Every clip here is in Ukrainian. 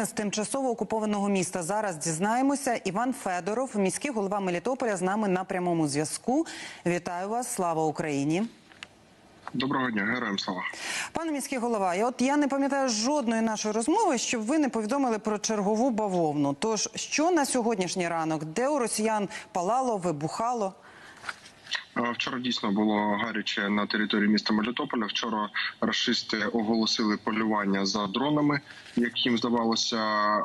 новини з тимчасово окупованого міста. Зараз дізнаємося. Іван Федоров, міський голова Мелітополя, з нами на прямому зв'язку. Вітаю вас! Слава Україні! Доброго дня, героям слава. Пане міський голова, я от я не пам'ятаю жодної нашої розмови, щоб ви не повідомили про чергову бавовну. Тож, що на сьогоднішній ранок, де у росіян палало, вибухало? Е, Вчора дійсно було гаряче на території міста Мелітополя. Вчора рашисти оголосили полювання за дронами, як їм здавалося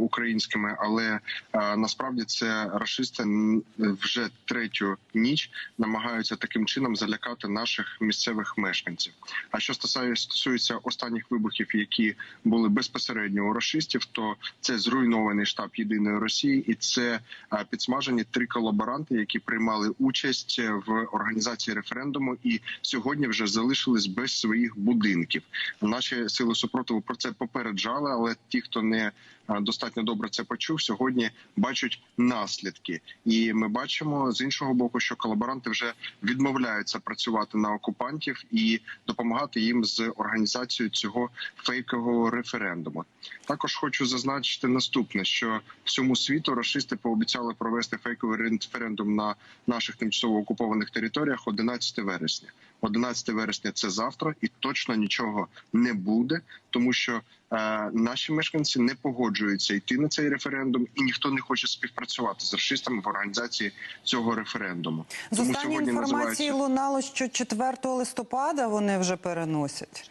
українськими, але е, насправді це рашисти н- вже третю ніч намагаються таким чином залякати наших місцевих мешканців. А що стосує- стосується останніх вибухів, які були безпосередньо у рашистів, то це зруйнований штаб єдиної Росії, і це е, підсмажені три колаборанти, які приймали участь в організації референдуму, і сьогодні вже залишились без своїх будинків. Наші сили супротиву про це попереджали, але ті, хто не достатньо добре це почув, сьогодні бачать наслідки. І ми бачимо з іншого боку, що колаборанти вже відмовляються працювати на окупантів і допомагати їм з організацією цього фейкового референдуму. Також хочу зазначити наступне: що всьому світу рашисти пообіцяли провести фейковий референдум на наших тимчасово окупованих територіях 11 вересня. 11 вересня це завтра, і точно нічого не буде, тому що е, наші мешканці не погоджуються йти на цей референдум, і ніхто не хоче співпрацювати з расистами в організації цього референдуму. З останньої інформації називається- лунало, що 4 листопада вони вже переносять.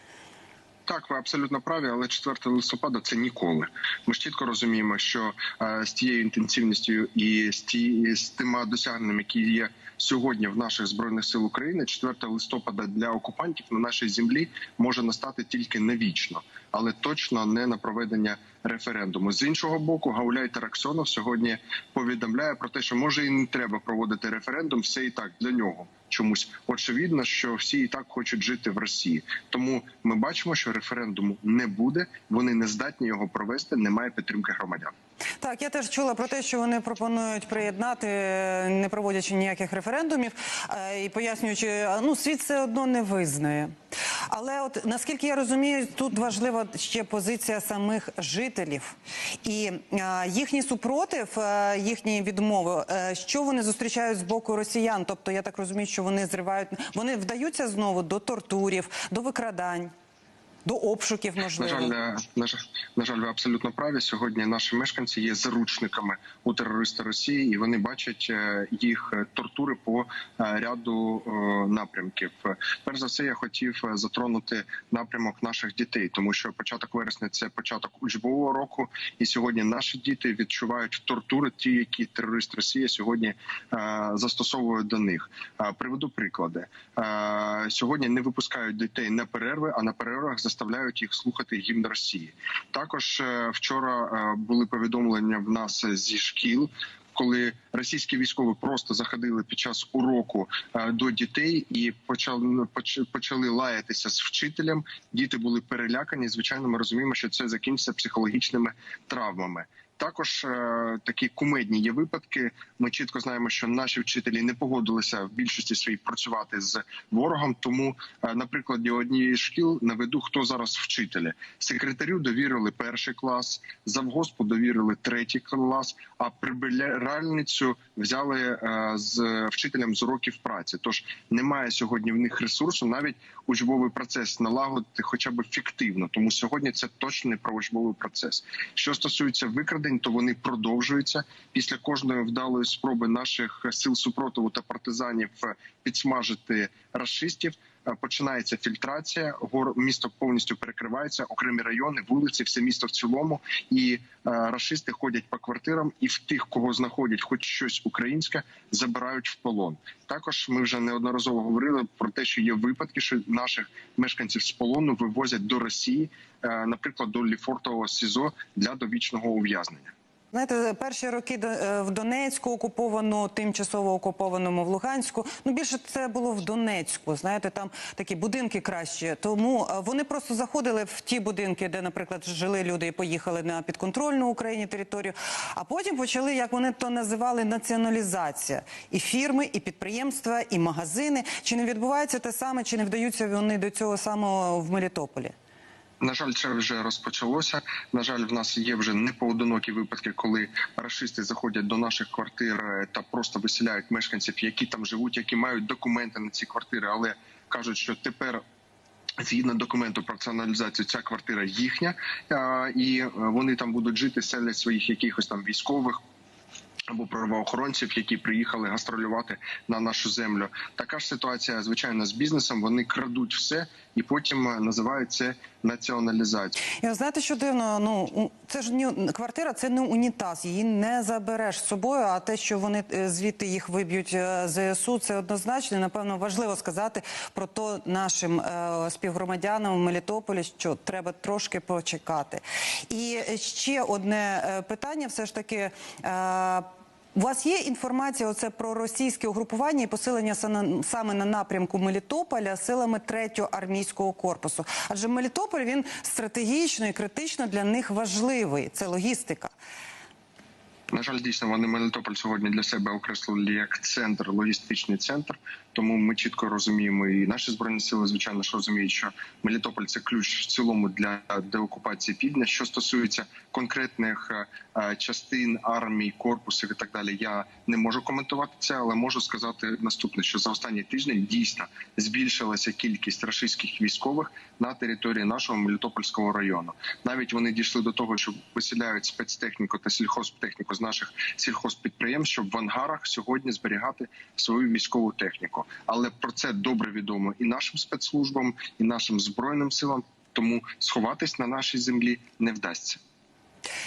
Так, ви абсолютно праві, але 4 листопада це ніколи. Ми ж чітко розуміємо, що е, з тією інтенсивністю і з ті з тими досягненнями, які є сьогодні в наших збройних сил України, 4 листопада для окупантів на нашій землі може настати тільки навічно, але точно не на проведення референдуму. З іншого боку, Гауляй Тараксонов сьогодні повідомляє про те, що може і не треба проводити референдум, все і так для нього. Чомусь очевидно, що всі і так хочуть жити в Росії. Тому ми бачимо, що референдуму не буде. Вони не здатні його провести. Немає підтримки громадян. Так, я теж чула про те, що вони пропонують приєднати, не проводячи ніяких референдумів е, і пояснюючи, ну світ все одно не визнає. Але от наскільки я розумію, тут важлива ще позиція самих жителів і е, їхній супротив, е, їхні відмови, е, що вони зустрічають з боку росіян. Тобто я так розумію, що вони зривають, вони вдаються знову до тортурів, до викрадань, до обшуків, На жаль, на жаль, на жаль, ви абсолютно праві. Сьогодні наші мешканці є заручниками у терориста Росії, і вони бачать е, їх тортури по е, ряду е, напрямків. Перш за все, я хотів затронути напрямок наших дітей, тому що початок вересня це початок учбового року, і сьогодні наші діти відчувають тортури, ті, які терорист Росія сьогодні застосовує до них. Приведу приклади. Сьогодні не випускають дітей на перерви, а на перервах заставляють їх слухати гімн Росії. Також е, вчора е, були повідомлення в нас зі шкіл. Коли російські військові просто заходили під час уроку е, до дітей і почали поч- почали лаятися з вчителем, діти були перелякані. Звичайно, ми розуміємо, що це закінчиться психологічними травмами. Також е, такі кумедні є випадки. Ми чітко знаємо, що наші вчителі не погодилися в більшості своїй працювати з ворогом. Тому, е, на прикладі однієї шкіл наведу, хто зараз вчителі. Секретарю довірили перший клас, завгоспу довірили третій клас, а прибиральницю взяли е, з вчителем з уроків праці. Тож немає сьогодні в них ресурсу навіть учбовий процес налагодити, хоча б фіктивно. Тому сьогодні це точно не про учбовий процес. Що стосується викрадень, то вони продовжуються після кожної вдалої спроби наших сил супротиву та партизанів підсмажити расистів. Е, Починається фільтрація, гор місто повністю перекривається, окремі райони, вулиці, все місто в цілому. І е, рашисти ходять по квартирам, і в тих, кого знаходять, хоч щось українське, забирають в полон. Також ми вже неодноразово говорили про те, що є випадки, що наших мешканців з полону вивозять до Росії, е, наприклад, до Ліфортового СІЗО для довічного ув'язнення. Знаєте, перші роки е, в Донецьку окуповано, тимчасово окупованому в Луганську. Ну більше це було в Донецьку. Знаєте, там такі будинки кращі. Тому е, вони просто заходили в ті будинки, де, наприклад, жили люди і поїхали на підконтрольну Україні територію. А потім почали, як вони то називали, націоналізація і фірми, і підприємства, і магазини. Чи не відбувається те саме, чи не вдаються вони до цього самого в Мелітополі? На жаль, це вже розпочалося. На жаль, в нас є вже непоодинокі випадки, коли рашисти заходять до наших квартир е, та просто виселяють мешканців, які там живуть, які мають документи на ці квартири, але кажуть, що тепер. Згідно документу про націоналізацію, ця квартира їхня, і е, вони там будуть жити, селять своїх якихось там військових або правоохоронців, які приїхали гастролювати на нашу землю. Така ж ситуація, звичайно, з бізнесом. Вони крадуть все і потім е, називають це націоналізацією. Знаєте, що дивно, ну це ж не квартира, це не унітаз, її не забереш з собою. А те, що вони е, звідти їх виб'ють е, ЗСУ, це однозначно. Напевно, важливо сказати про то нашим е, співгромадянам в Мелітополі, що треба трошки почекати. І ще одне питання, все ж таки. Е, у вас є інформація оце про російське угрупування і посилення саме на напрямку Мелітополя силами третього армійського корпусу? Адже Мелітополь він стратегічно і критично для них важливий. Це логістика. На жаль, дійсно вони Мелітополь сьогодні для себе окреслили як центр, логістичний центр. Тому ми чітко розуміємо, і наші збройні сили, звичайно ж розуміють, що Мелітополь це ключ в цілому для деокупації півдня. Що стосується конкретних е, е, частин армій, корпусів і так далі, я не можу коментувати це, але можу сказати наступне: що за останні тижні дійсно збільшилася кількість рашистських військових на території нашого Мелітопольського району. Навіть вони дійшли до того, що виселяють спецтехніку та сільхозтехніку з наших сільхозпідприємств, щоб в ангарах сьогодні зберігати свою військову техніку. Але про це добре відомо і нашим спецслужбам, і нашим збройним силам. Тому сховатись на нашій землі не вдасться.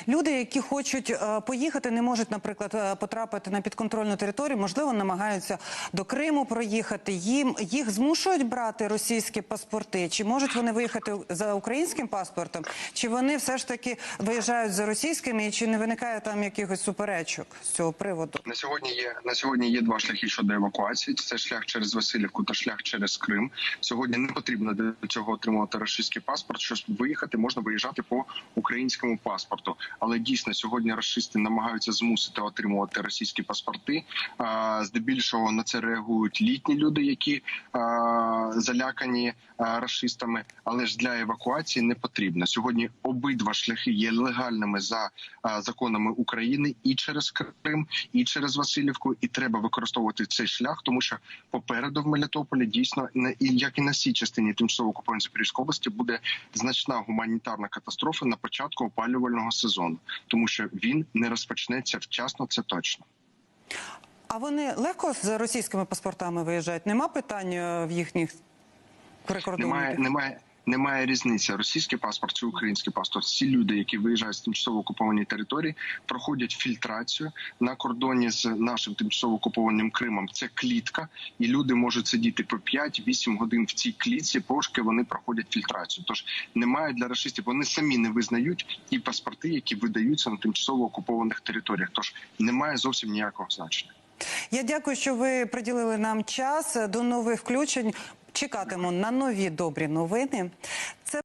Люди, які хочуть е, поїхати, не можуть, наприклад, е, потрапити на підконтрольну територію, можливо, намагаються до Криму проїхати. Їм їх змушують брати російські паспорти. Чи можуть вони виїхати за українським паспортом, чи вони все ж таки виїжджають за російськими, і чи не виникає там якихось суперечок з цього приводу? На сьогодні є на сьогодні є два шляхи щодо евакуації. Це шлях через Васильівку та шлях через Крим. Сьогодні не потрібно для цього отримувати російський паспорт. Щоб виїхати, можна виїжджати по українському паспорту. Але дійсно сьогодні расисти намагаються змусити отримувати російські паспорти. Здебільшого на це реагують літні люди, які залякані расистами. Але ж для евакуації не потрібно. Сьогодні обидва шляхи є легальними за законами України і через Крим, і через Васильівку. І треба використовувати цей шлях, тому що попереду в Мелітополі дійсно як і на цій частині тимчасово окупованої Запорізької області буде значна гуманітарна катастрофа на початку опалювального сезону, тому що він не розпочнеться вчасно. Це точно. А вони легко з російськими паспортами виїжджають? Нема питань е, в їхніх прикордонників? Немає, немає. Немає різниці російський паспорт чи український паспорт. Всі люди, які виїжджають з тимчасово окупованої території, проходять фільтрацію на кордоні з нашим тимчасово окупованим Кримом. Це клітка, і люди можуть сидіти по 5-8 годин в цій клітці, поки вони проходять фільтрацію. Тож немає для расистів. Вони самі не визнають ті паспорти, які видаються на тимчасово окупованих територіях. Тож немає зовсім ніякого значення. Я дякую, що ви приділили нам час. До нових включень. Чекатиму на нові добрі новини. Це